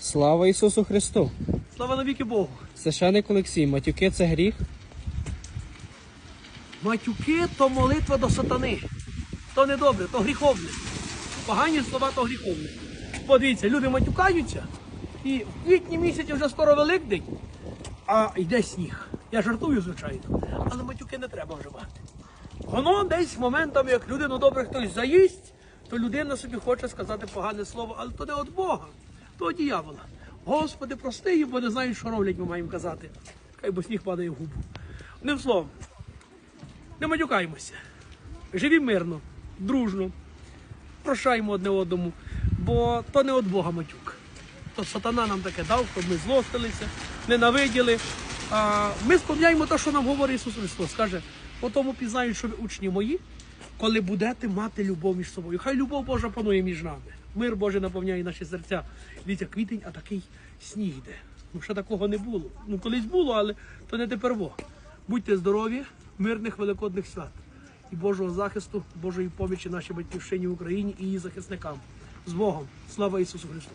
Слава Ісусу Христу! Слава навіки Богу. Священик Олексій, матюки це гріх. Матюки то молитва до сатани. То не добре, то гріховне. Погані слова то гріховне. Подивіться, люди матюкаються, і в квітні місяці вже скоро Великдень, а йде сніг. Я жартую, звичайно, але матюки не треба вживати. Воно десь моментами, як людину добре хтось заїсть, то людина собі хоче сказати погане слово, але то не від Бога, то від дьявола. Господи, прости їм, бо не знають, що роблять, ми маємо казати. Хай бо сніг падає в губу. Одним словом, не матюкаємося. Живі мирно, дружно, прощаємо одне одному, бо то не від Бога матюк. То сатана нам таке дав, щоб ми злостилися, ненавиділи. А ми сповняємо те, що нам говорить Ісус Христос. Каже, по тому пізнають, що ви учні мої, коли будете мати любов між собою. Хай любов Божа панує між нами. Мир Божий наповняє наші серця. Дивіться, квітень, а такий сніг йде. Ну, ще такого не було. Ну, колись було, але то не тепер во. Будьте здорові, мирних великодних свят і Божого захисту, Божої помічі нашій батьківщині в Україні і її захисникам. З Богом! Слава Ісусу Христу!